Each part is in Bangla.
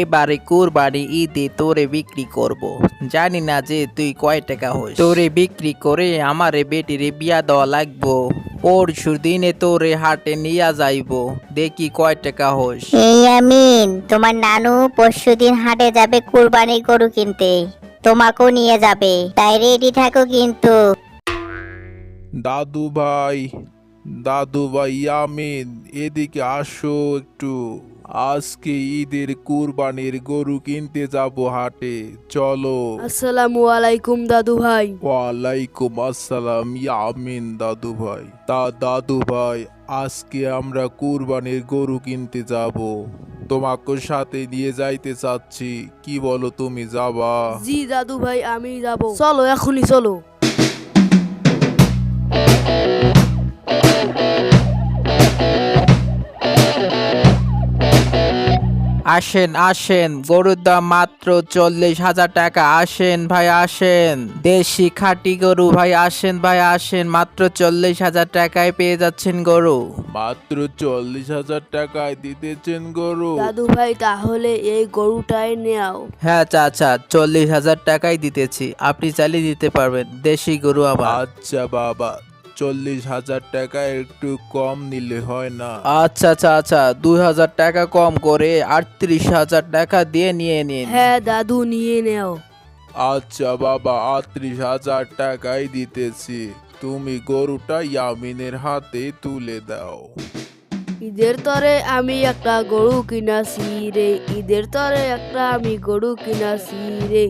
এবারে কোরবানি ঈদে তোরে বিক্রি করব। জানি না যে তুই কয় টাকা হোস তোরে বিক্রি করে আমারে বেটিরে বিয়া দেওয়া লাগবো। পরশু দিনে তোরে হাটে নিয়া যাইব। দেখি কয় টাকা হোস এই আমিন তোমার নানু পরশুদিন হাটে যাবে কুরবানি গরু কিনতে। তোমাকেও নিয়ে যাবে। তাই রেডি থাকো কিন্তু। দাদু ভাই দাদু ভাই আমিন এদিকে আসো একটু। আজকে ঈদের কুরবানির গরু কিনতে যাব হাটে। চলো। আসসালামু আলাইকুম দাদু ভাই। ওয়ালাইকুম আসসালাম ইয়ামিন দাদু ভাই। তা দাদু ভাই আজকে আমরা কুরবানির গরু কিনতে যাব। তোমাকে সাথে নিয়ে যাইতে চাচ্ছি। কি বলো তুমি যাবা? জি দাদু ভাই আমি যাব। চলো এখনই চলো। আসেন আসেন। গরুর দাম মাত্র চল্লিশ হাজার টাকা। আসেন ভাই আসেন। দেশি খাঁটি গরু ভাই আসেন ভাই আসেন। মাত্র চল্লিশ হাজার টাকায় পেয়ে যাচ্ছেন গরু। মাত্র চল্লিশ হাজার টাকায় দিতেছেন গরু। দাদু ভাই তাহলে এই গরুটাই নেও। হ্যাঁ চাচা চল্লিশ হাজার টাকাই দিতেছি। আপনি চালিয়ে দিতে পারবেন। দেশি গরু আমার আচ্ছা বাবা। চল্লিশ হাজার টাকা একটু কম নিলে হয় না। আচ্ছা আচ্ছা আচ্ছা দুই হাজার টাকা কম করে আটত্রিশ হাজার টাকা দিয়ে নিয়ে নিন। হ্যাঁ দাদু নিয়ে নেও। আচ্ছা বাবা আটত্রিশ হাজার টাকাই দিতেছি। তুমি গরুটা ইয়ামিনের হাতে তুলে দাও। ঈদের তরে আমি একটা গরু কিনাছি রে ঈদের তরে একটা আমি গরু কিনাছি রে।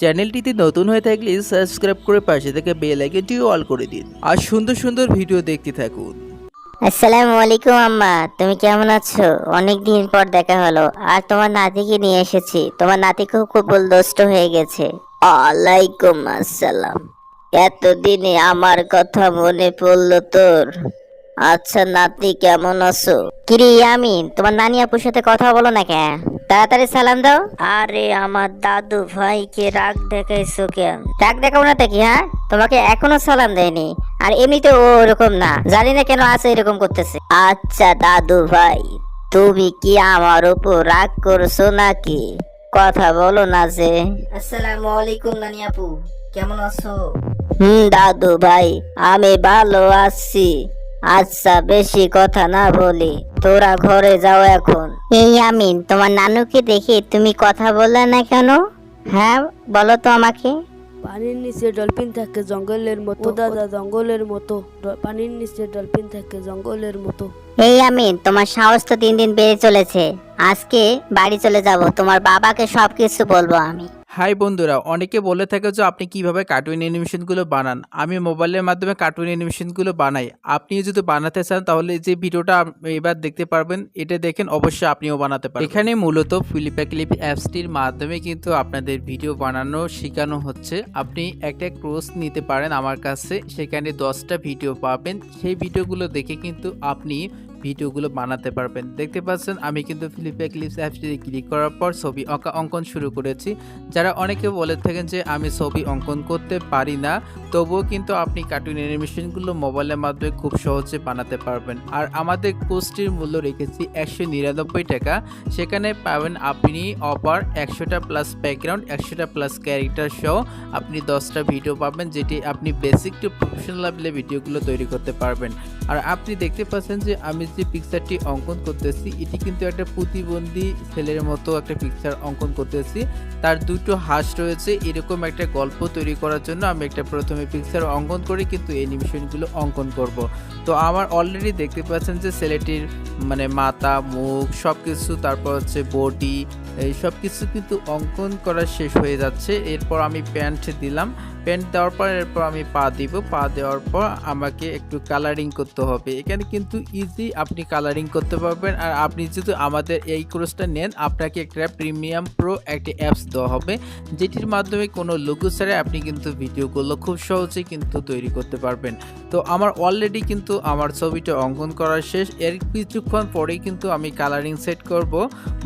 চ্যানেলটিতে নতুন হয়ে থাকলে সাবস্ক্রাইব করে পাশে থেকে বেল আইকনটিও অল করে দিন। আর সুন্দর সুন্দর ভিডিও দেখতে থাকুন। আসসালামু আলাইকুম, আম্মা। তুমি কেমন আছো? অনেক দিন পর দেখা হলো। আর তোমার নাতিকে নিয়ে এসেছি। তোমার নাতি খুব দুষ্ট হয়ে গেছে। ওয়ালাইকুম আসসালাম। এতদিনে আমার কথা মনে পড়ল তোর। আচ্ছা নাতি কেমন আছো? কিরে আমিন তোমার নানি আপুর সাথে কথা বলো না কেন? তাড়াতাড়ি সালাম দাও। আরে আমার দাদু ভাইকে রাগ দেখাইছো কেন? রাগ দেখাবো না কি হ্যাঁ? তোমাকে এখনও সালাম দেয়নি। আর এমনিতে ও ওরকম না। জানি না কেন আছে এরকম করতেছে। আচ্ছা দাদু ভাই তুমি কি আমার উপর রাগ করছ নাকি? কথা বলো না যে। আসসালামু আলাইকুম নানি আপু কেমন আছো? হুম দাদু ভাই আমি ভালো আছি। আচ্ছা বেশি কথা না বলি। তোরা ঘরে যাও এখন। এই আমিন তোমার নানুকে দেখে তুমি কথা বললে না কেন? হ্যাঁ বলো তো আমাকে। পানির নিচে ডলফিন থাকে জঙ্গলের মতো। ও দাদা জঙ্গলের মতো। ড- পানির নিচে ডলফিন থাকে জঙ্গলের মতো। এই আমিন তোমার সাহস তো দিন দিন বেড়ে চলেছে। আজকে বাড়ি চলে যাব তোমার বাবাকে সবকিছু বলব আমি। হাই বন্ধুরা, অনেকে বলে থাকে যে আপনি কীভাবে কার্টুন অ্যানিমেশনগুলো বানান? আমি মোবাইলের মাধ্যমে কার্টুন অ্যানিমেশনগুলো বানাই। আপনি যদি বানাতে চান, তাহলে যে ভিডিওটা এবার দেখতে পারবেন, এটা দেখেন, অবশ্যই আপনিও বানাতে পারবেন। এখানে মূলত ফিলিপা ক্লিপ অ্যাপসটির মাধ্যমে কিন্তু আপনাদের ভিডিও বানানো শেখানো হচ্ছে। আপনি একটা কোর্স নিতে পারেন আমার কাছে, সেখানে দশটা ভিডিও পাবেন। সেই ভিডিওগুলো দেখে কিন্তু আপনি ভিডিওগুলো বানাতে পারবেন। দেখতে পাচ্ছেন, আমি কিন্তু ফিলিপা ক্লিপস অ্যাপসটি ক্লিক করার পর ছবি আঁকা অঙ্কন শুরু করেছি। যারা অনেকে বলে থাকেন যে আমি ছবি অঙ্কন করতে পারি না, তবুও কিন্তু আপনি কার্টুন অ্যানিমেশনগুলো মোবাইলের মাধ্যমে খুব সহজে বানাতে পারবেন। আর আমাদের কোর্সটির মূল্য রেখেছি একশো নিরানব্বই টাকা। সেখানে পাবেন আপনি অপার একশোটা প্লাস ব্যাকগ্রাউন্ড একশোটা প্লাস ক্যারেক্টার সহ আপনি দশটা ভিডিও পাবেন, যেটি আপনি বেসিক টু প্রফেশনাল লেভেলে ভিডিওগুলো তৈরি করতে পারবেন। আর আপনি দেখতে পাচ্ছেন যে আমি যে পিকচারটি অঙ্কন করতেছি, এটি কিন্তু একটা প্রতিবন্ধী ছেলের মতো একটা পিকচার অঙ্কন করতেছি। তার দুটো হাঁস রয়েছে, এরকম একটা গল্প তৈরি করার জন্য আমি একটা প্রথমে পিকচার অঙ্কন করে কিন্তু অ্যানিমেশনগুলো অঙ্কন করব। তো আমার অলরেডি দেখতে পাচ্ছেন যে ছেলেটির মানে মাথা, মুখ সব কিছু তারপর হচ্ছে বডি এই সব কিছু কিন্তু অঙ্কন করা শেষ হয়ে যাচ্ছে। এরপর আমি প্যান্ট দিলাম। প্যান্ট দেওয়ার পর, এরপর আমি পা দিব। পা দেওয়ার পর আমাকে একটু কালারিং করতে হবে। এখানে কিন্তু ইজি আপনি কালারিং করতে পারবেন। আর আপনি যদি আমাদের এই কোর্সটা নেন, আপনাকে একটা প্রিমিয়াম প্রো একটা অ্যাপস দেওয়া হবে, যেটির মাধ্যমে কোনো লোগো ছাড়াই আপনি কিন্তু ভিডিওগুলো খুব সহজেই কিন্তু তৈরি করতে পারবেন। তো আমার অলরেডি কিন্তু আমার ছবিটা অঙ্কন করা শেষ। এর কিছুক্ষণ পরেই কিন্তু আমি কালারিং সেট করব।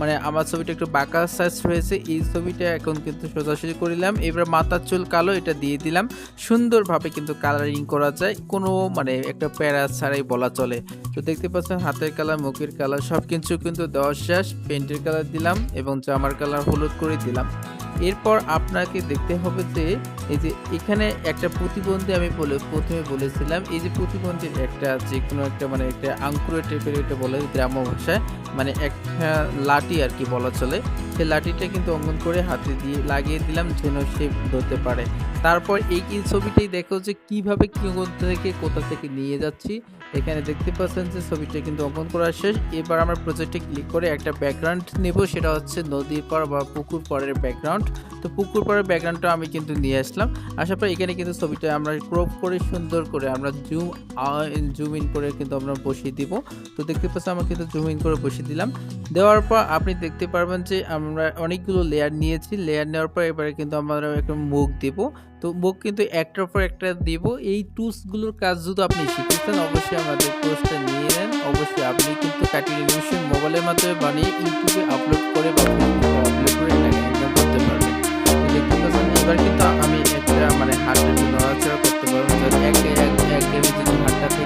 মানে আমার ছবিটা একটু বাঁকা সাইজ হয়েছে এই ছবিটা এখন কিন্তু সোজাসুজি করিলাম। এবার মাথার চুল কালো, এটা দিয়ে দিয়ে দিলাম। সুন্দরভাবে কিন্তু কালারিং করা যায়। কোনো মানে একটা প্যারা ছাড়াই বলা চলে। তো দেখতে পাচ্ছেন, হাতের কালার মুখের কালার সব কিছু কিন্তু দেওয়া শেষ। পেন্টের কালার দিলাম এবং জামার কালার হলুদ করে দিলাম। এরপর আপনাকে দেখতে হবে যে, এই যে এখানে একটা প্রতিবন্ধী আমি বলে, প্রথমে বলেছিলাম, এই যে প্রতিবন্ধীর একটা যে কোনো একটা মানে একটা আঙ্কুরের টাইপের এটা বলে, গ্রাম্য ভাষায় মানে একটা লাঠি আর কি বলা চলে। সেই লাঠিটা কিন্তু অঙ্কন করে হাতে দিয়ে লাগিয়ে দিলাম যেন সে ধরতে পারে। তারপর এই কি ছবিটাই দেখো যে কীভাবে কি থেকে কোথা থেকে নিয়ে যাচ্ছি। এখানে দেখতে পাচ্ছেন যে ছবিটা কিন্তু অঙ্কন করা শেষ। এবার আমরা প্রজেক্টে ক্লিক করে একটা ব্যাকগ্রাউন্ড নেব, সেটা হচ্ছে নদীর পাড় বা পুকুর পাড়ের ব্যাকগ্রাউন্ড তো পুকুর পাড়ের ব্যাকগ্রাউন্ডটা আমি কিন্তু নিয়ে আসলাম। আসার পর এখানে কিন্তু ছবিটা আমরা ক্রপ করে, সুন্দর করে আমরা জুম জুম ইন করে কিন্তু আমরা বসিয়ে দিব। তো দেখতে পাচ্ছেন, আমরা কিন্তু জুম ইন করে বসিয়ে দিলাম। দেওয়ার পর আপনি দেখতে পারবেন যে অনেকগুলো লেয়ার নিয়েছি। লেয়ার নেওয়ার পর এবারে কিন্তু আমরা একটা মুখ দেব। তো মুখ কিন্তু একটার পর একটা দিব। এই টুলসগুলোর কাজ যদি আপনি শিখেছেন, অবশ্যই আমাদের কোর্সটা নিয়ে নেন। অবশ্যই আপনি কিন্তু কাটিং অ্যানিমেশন মোবাইলের মাধ্যমে বানিয়ে ইউটিউবে আপলোড করে বা করতে এবার কিন্তু আমি একটা মানে হাতটা একটু নড়াচড়া করতে পারব। এক এক এক যদি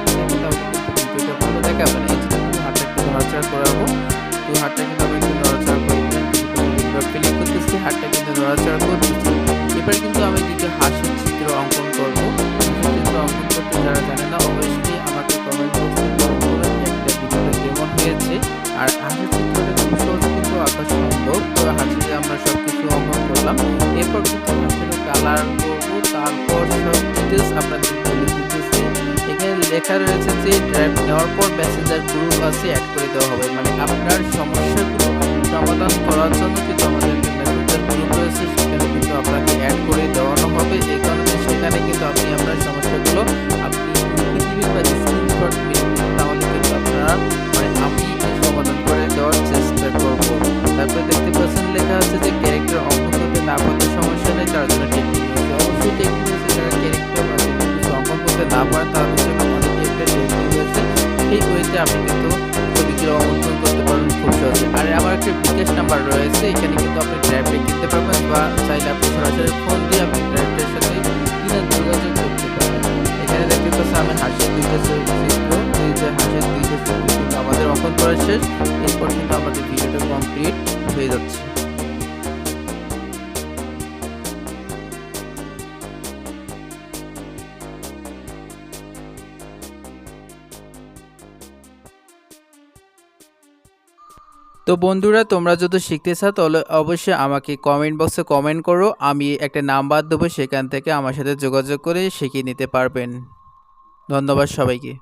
রয়েছে যে ড্রাইভ নেওয়ার পর প্যাসেঞ্জার গ্রুপ আছে অ্যাড করে দেওয়া হবে। মানে আপনার সমস্যাগুলো সমাধান করার জন্য কিন্তু আমাদের একটা মেসেঞ্জার গ্রুপ রয়েছে, সেখানে কিন্তু আপনাকে অ্যাড করে দেওয়ানো হবে। এই কারণে সেখানে কিন্তু আপনি আপনার সমস্যাগুলো আপনি সেই আপনি কিন্তু ছবিগুলো অঙ্কন করতে পারবেন খুব সহজে। আর আমার একটা বিকাশ নাম্বার রয়েছে, এখানে কিন্তু আপনি ড্রাইভটা কিনতে পারবেন বা চাইলে আপনি সরাসরি ফোন দিয়ে আপনি ড্রাইভটার সাথে কিনে যোগাযোগ করতে পারবেন। এখানে দেখতে পাচ্ছি আমি হাসির দুইটা চিত্র দুইটা যে হাসির দুইটা চিত্র আমাদের অঙ্কন করা শেষ। এরপর কিন্তু আমাদের ভিডিওটা কমপ্লিট হয়ে যাচ্ছে। তো বন্ধুরা, তোমরা যদি শিখতে চাও, তাহলে অবশ্যই আমাকে কমেন্ট বক্সে কমেন্ট করো। আমি একটা নাম্বার দেবো, সেখান থেকে আমার সাথে যোগাযোগ করে শিখিয়ে নিতে পারবেন। ধন্যবাদ সবাইকে।